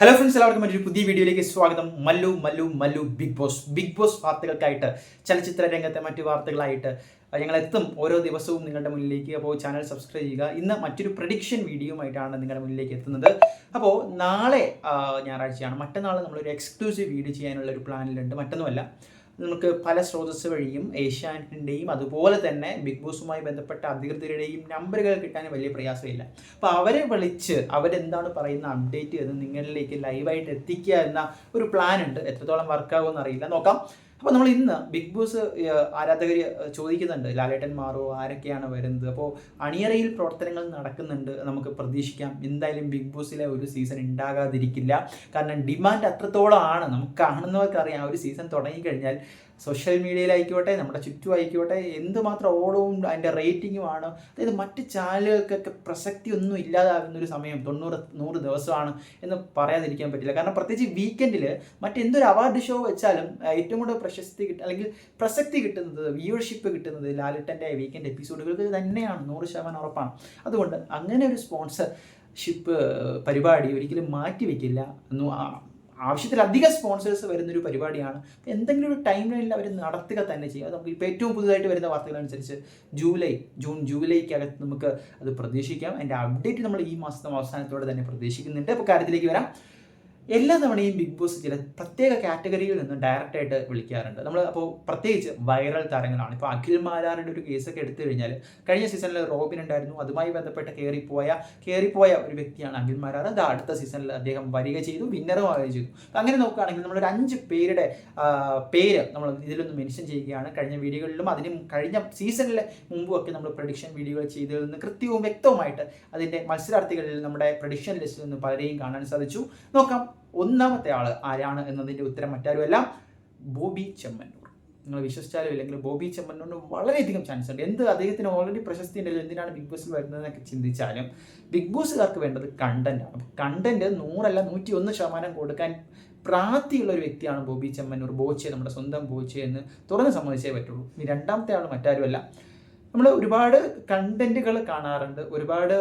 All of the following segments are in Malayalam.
ഹലോ ഫ്രണ്ട്സ് എല്ലാവർക്കും മറ്റൊരു പുതിയ വീഡിയോയിലേക്ക് സ്വാഗതം. Mallu Mallu Mallu Big Boss Big Boss വാർത്തകൾക്കായിട്ട് ചലച്ചിത്ര രംഗത്തെ മറ്റു വാർത്തകളായിട്ട് ഞങ്ങൾ എത്തും ഓരോ ദിവസവും നിങ്ങളുടെ മുന്നിലേക്ക്. അപ്പോൾ ചാനൽ സബ്സ്ക്രൈബ് ചെയ്യുക. ഇന്ന് മറ്റൊരു പ്രഡിക്ഷൻ വീഡിയോയുമായിട്ടാണ് നിങ്ങളുടെ മുന്നിലേക്ക് എത്തുന്നത്. അപ്പോൾ നാളെ ഞായറാഴ്ചയാണ്. മറ്റന്നാൾ നമ്മളൊരു എക്സ്ക്ലൂസീവ് വീഡിയോ ചെയ്യാനുള്ള ഒരു പ്ലാനിലുണ്ട് മറ്റൊന്നുമല്ല. നമുക്ക് പല സ്രോതസ് വഴിയും ഏഷ്യാനെറ്റിന്റെയും അതുപോലെ തന്നെ ബിഗ് ബോസുമായി ബന്ധപ്പെട്ട അധികൃതരുടെയും നമ്പറുകൾ കിട്ടാൻ വലിയ പ്രയാസമില്ല. അപ്പോൾ അവരെ വിളിച്ച് അവരെന്താണ് പറയുന്ന അപ്ഡേറ്റ് എന്ന് നിങ്ങളിലേക്ക് ലൈവായിട്ട് എത്തിക്കുക എന്ന ഒരു പ്ലാൻ ഉണ്ട്. എത്രത്തോളം വർക്കാകുമെന്ന് അറിയില്ല. നോക്കാം. അപ്പോൾ നമ്മൾ ഇന്ന് ബിഗ് ബോസ് ആരാധകർ ചോദിക്കുന്നുണ്ട്. ലാലേട്ടൻ മാറോ ആരൊക്കെയാണ് വരുന്നത്? അപ്പോൾ അണിയറയിൽ പ്രവർത്തനങ്ങൾ നടക്കുന്നുണ്ട് നമുക്ക് പ്രതീക്ഷിക്കാം. എന്തായാലും ബിഗ് ബോസിലെ ഒരു സീസൺ ഉണ്ടാകാതിരിക്കില്ല കാരണം ഡിമാൻഡ് അത്രത്തോളം ആണ് നമുക്ക് കാണുന്നവർക്ക് അറിയാം ഒരു സീസൺ തുടങ്ങിക്കഴിഞ്ഞാൽ സോഷ്യൽ മീഡിയയിലായിക്കോട്ടെ നമ്മുടെ ചുറ്റും ആയിക്കോട്ടെ എന്തുമാത്രം ഓടവും അതിന്റെ റേറ്റിങ്ങുമാണ് അതായത് മറ്റ് ചാനലുകൾക്കൊക്കെ പ്രസക്തി ഒന്നും ഇല്ലാതാകുന്ന ഒരു സമയം തൊണ്ണൂറ് നൂറ് ദിവസമാണ് എന്ന് പറയാതിരിക്കാൻ പറ്റില്ല. കാരണം പ്രത്യേകിച്ച് വീക്കെൻഡിൽ മറ്റെന്തൊരു അവാർഡ് ഷോ വെച്ചാലും ഏറ്റവും കൂടുതൽ പ്രശസ്തി കിട്ടുക അല്ലെങ്കിൽ പ്രസക്തി കിട്ടുന്നത് വ്യൂവർഷിപ്പ് കിട്ടുന്നത് ലാലിട്ടന്റെ വീക്കെൻഡ് എപ്പിസോഡുകൾക്ക് തന്നെയാണ് നൂറ് ശതമാനം ഉറപ്പാണ്. അതുകൊണ്ട് അങ്ങനെ ഒരു സ്പോൺസർഷിപ്പ് പരിപാടി ഒരിക്കലും മാറ്റിവെക്കില്ല. ആവശ്യത്തിലധികം സ്പോൺസേഴ്സ് വരുന്നൊരു പരിപാടിയാണ്. എന്തെങ്കിലും ഒരു ടൈം ലൈനിൽ അവർ നടത്തുക തന്നെ ചെയ്യും. അത് നമുക്ക് ഇപ്പോൾ ഏറ്റവും പുതുതായിട്ട് വരുന്ന വാർത്തകളനുസരിച്ച് ജൂലൈ ജൂൺ ജൂലൈക്കകത്ത് നമുക്ക് അത് പ്രതീക്ഷിക്കാം. അതിന്റെ അപ്ഡേറ്റ് നമ്മൾ ഈ മാസത്തെ അവസാനത്തോടെ തന്നെ പ്രതീക്ഷിക്കുന്നുണ്ട്. അപ്പോൾ കാര്യത്തിലേക്ക് വരാം. എല്ലാ തവണയും ബിഗ് ബോസ് ചില പ്രത്യേക കാറ്റഗറിയിൽ നിന്നും ഡയറക്റ്റായിട്ട് വിളിക്കാറുണ്ട്. നമ്മൾ അപ്പോൾ പ്രത്യേകിച്ച് വൈറൽ താരങ്ങളാണ്. ഇപ്പോൾ അഖിൽ മാലാറിന്റെ ഒരു കേസൊക്കെ എടുത്തു കഴിഞ്ഞാൽ കഴിഞ്ഞ സീസണിൽ റോബിൻ ഉണ്ടായിരുന്നു. അതുമായി ബന്ധപ്പെട്ട് കയറിപ്പോയ കയറിപ്പോയ ഒരു വ്യക്തിയാണ് അഖിൽ മാരാർ. അത് അടുത്ത സീസണിൽ അദ്ദേഹം വരിക ചെയ്തു വിന്നറും ആവുകയും ചെയ്തു. അങ്ങനെ നോക്കുകയാണെങ്കിൽ നമ്മളൊരു അഞ്ച് പേരുടെ പേര് നമ്മൾ ഇതിലൊന്ന് മെൻഷൻ ചെയ്യുകയാണ്. കഴിഞ്ഞ വീഡിയോകളിലും അതിന് കഴിഞ്ഞ സീസണിലെ മുമ്പുമൊക്കെ നമ്മൾ പ്രഡിക്ഷൻ വീഡിയോകൾ ചെയ്തതിൽ നിന്ന് കൃത്യവും വ്യക്തവുമായിട്ട് അതിന്റെ മത്സരാർത്ഥികളിൽ നമ്മുടെ പ്രഡിക്ഷൻ ലിസ്റ്റിൽ നിന്ന് പലരെയും കാണാൻ സാധിച്ചു. നോക്കാം. ഒന്നാമത്തെ ആൾ ആരാണ് എന്നതിന്റെ ഉത്തരം മറ്റാരുമല്ല ബോബി ചെമ്മന്നൂർ. നിങ്ങൾ വിശ്വസിച്ചാലും ഇല്ലെങ്കിൽ ബോബി ചെമ്മന്നൂരിന് വളരെയധികം ചാൻസ് ഉണ്ട്. എന്ത് അദ്ദേഹത്തിന് ഓൾറെഡി പ്രശസ്തി ഉണ്ടല്ലോ എന്തിനാണ് ബിഗ് ബോസിൽ വരുന്നതെന്നൊക്കെ ചിന്തിച്ചാലും ബിഗ് ബോസുകാർക്ക് വേണ്ടത് കണ്ടന്റ് ആണ്. കണ്ടന്റ് നൂറല്ല നൂറ്റി ഒന്ന് ശതമാനം കൊടുക്കാൻ പ്രാപ്തിയുള്ള ഒരു വ്യക്തിയാണ് ബോബി ചെമ്മന്നൂർ. ബോച്ചെ നമ്മുടെ സ്വന്തം ബോച്ചെ എന്ന് തുറന്ന് സമ്മതിച്ചേ പറ്റുള്ളൂ. ഇനി രണ്ടാമത്തെ ആൾ മറ്റാരുമല്ല നമ്മൾ ഒരുപാട് കണ്ടന്റുകൾ കാണാറുണ്ട്. ഒരുപാട്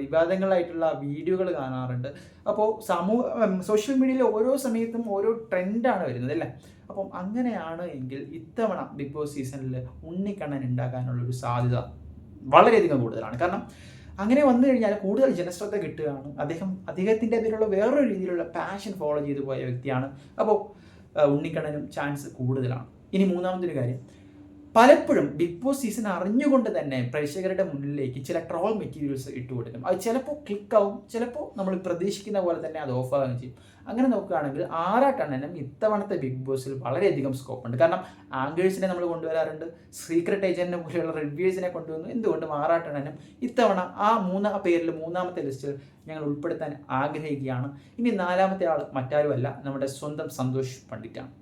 വിവാദങ്ങളായിട്ടുള്ള വീഡിയോകൾ കാണാറുണ്ട്. അപ്പോൾ സമൂഹ സോഷ്യൽ മീഡിയയിൽ ഓരോ സമയത്തും ഓരോ ട്രെൻഡാണ് വരുന്നത് അല്ലേ? അപ്പം അങ്ങനെയാണ് എങ്കിൽ ഇത്തവണ ബിഗ് ബോസ് സീസണിൽ ഉണ്ണിക്കണ്ണൻ ഉണ്ടാകാനുള്ള ഒരു സാധ്യത വളരെയധികം കൂടുതലാണ്. കാരണം അങ്ങനെ വന്നു കഴിഞ്ഞാൽ കൂടുതൽ ജനശ്രദ്ധ കിട്ടുകയാണ്. അദ്ദേഹം അദ്ദേഹത്തിന്റെ അതിലുള്ള വേറൊരു രീതിയിലുള്ള പാഷൻ ഫോളോ ചെയ്തു പോയ വ്യക്തിയാണ്. അപ്പോൾ ഉണ്ണിക്കണ്ണനും ചാൻസ് കൂടുതലാണ്. ഇനി മൂന്നാമതൊരു കാര്യം. പലപ്പോഴും ബിഗ് ബോസ് സീസൺ അറിഞ്ഞുകൊണ്ട് തന്നെ പ്രേക്ഷകരുടെ മുന്നിലേക്ക് ചില ട്രോൾ മെറ്റീരിയൽസ് ഇട്ട് കൊടുക്കും. അത് ചിലപ്പോൾ ക്ലിക്കാവും ചിലപ്പോൾ നമ്മൾ പ്രതീക്ഷിക്കുന്ന പോലെ തന്നെ അത് ഓഫ് ആവുകയും ചെയ്യും. അങ്ങനെ നോക്കുകയാണെങ്കിൽ ആറാട്ടണ്ണനും ഇത്തവണത്തെ ബിഗ് ബോസിൽ വളരെയധികം സ്കോപ്പ് ഉണ്ട്. കാരണം ആങ്കേഴ്സിനെ നമ്മൾ കൊണ്ടുവരാറുണ്ട് സീക്രട്ട് ഏജന്റിനെ പോലെയുള്ള റിവ്യൂസിനെ കൊണ്ടുവന്നു. എന്തുകൊണ്ടും ആറാട്ടണ്ണനും ഇത്തവണ ആ മൂന്നാ പേരിൽ മൂന്നാമത്തെ ലിസ്റ്റിൽ ഞങ്ങൾ ഉൾപ്പെടുത്താൻ ആഗ്രഹിക്കുകയാണ്. ഇനി നാലാമത്തെ ആൾ മറ്റാരുമല്ല നമ്മുടെ സ്വന്തം സന്തോഷ് പണ്ഡിറ്റാണ്.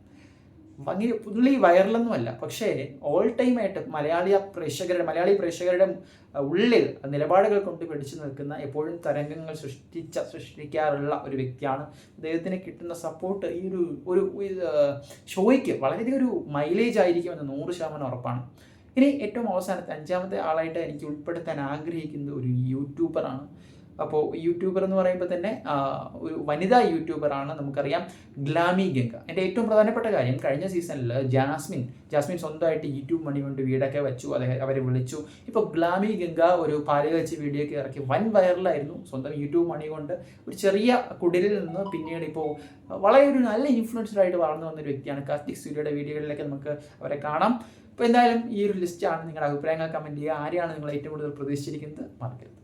ഭംഗി പുള്ളി വൈറലൊന്നുമല്ല പക്ഷേ ഓൾ ടൈം ആയിട്ട് മലയാളി പ്രേക്ഷകരുടെ മലയാളി പ്രേക്ഷകരുടെ ഉള്ളിൽ നിലപാടുകൾ കൊണ്ട് പിടിച്ചു നിൽക്കുന്ന എപ്പോഴും തരംഗങ്ങൾ സൃഷ്ടിച്ച സൃഷ്ടിക്കാറുള്ള ഒരു വ്യക്തിയാണ്. അദ്ദേഹത്തിന് കിട്ടുന്ന സപ്പോർട്ട് ഈ ഒരു ഒരു ഷോയ്ക്ക് വളരെയധികം ഒരു മൈലേജ് ആയിരിക്കും എന്ന് നൂറ് ശതമാനം ഉറപ്പാണ്. ഇനി ഏറ്റവും അവസാനത്തെ അഞ്ചാമത്തെ ആളായിട്ട് എനിക്ക് ഉൾപ്പെടുത്താൻ ആഗ്രഹിക്കുന്നത് ഒരു യൂട്യൂബറാണ് അപ്പോൾ യൂട്യൂബർ എന്ന് പറയുമ്പോൾ തന്നെ ഒരു വനിതാ യൂട്യൂബറാണ് നമുക്കറിയാം ഗ്ലാമി ഗംഗ. എന്റെ ഏറ്റവും പ്രധാനപ്പെട്ട കാര്യം കഴിഞ്ഞ സീസണിൽ ജാസ്മിൻ ജാസ്മിൻ സ്വന്തമായിട്ട് യൂട്യൂബ് മണി കൊണ്ട് വീടൊക്കെ വെച്ചു അദ്ദേഹം അവരെ വിളിച്ചു. ഇപ്പോൾ ഗ്ലാമി ഗംഗ ഒരു പാൽ വെച്ച് വീഡിയോ ഒക്കെ ഇറക്കി വൻ വൈറലായിരുന്നു സ്വന്തം യൂട്യൂബ് മണി കൊണ്ട്. ഒരു ചെറിയ കുടിലിൽ നിന്ന് പിന്നീട് ഇപ്പോൾ വളരെ ഒരു നല്ല ഇൻഫ്ലുവൻസർ ആയിട്ട് വളർന്നു വന്ന ഒരു വ്യക്തിയാണ്. കാർത്തിക് സൂര്യയുടെ വീഡിയോകളിലൊക്കെ നമുക്ക് അവരെ കാണാം. അപ്പോൾ എന്തായാലും ഈ ഒരു ലിസ്റ്റാണ് നിങ്ങളുടെ അഭിപ്രായങ്ങൾ കമന്റ് ചെയ്യുക. ആരെയാണ് നിങ്ങൾ ഏറ്റവും കൂടുതൽ പ്രതീക്ഷിച്ചിരിക്കുന്നത്? മറക്കരുത്.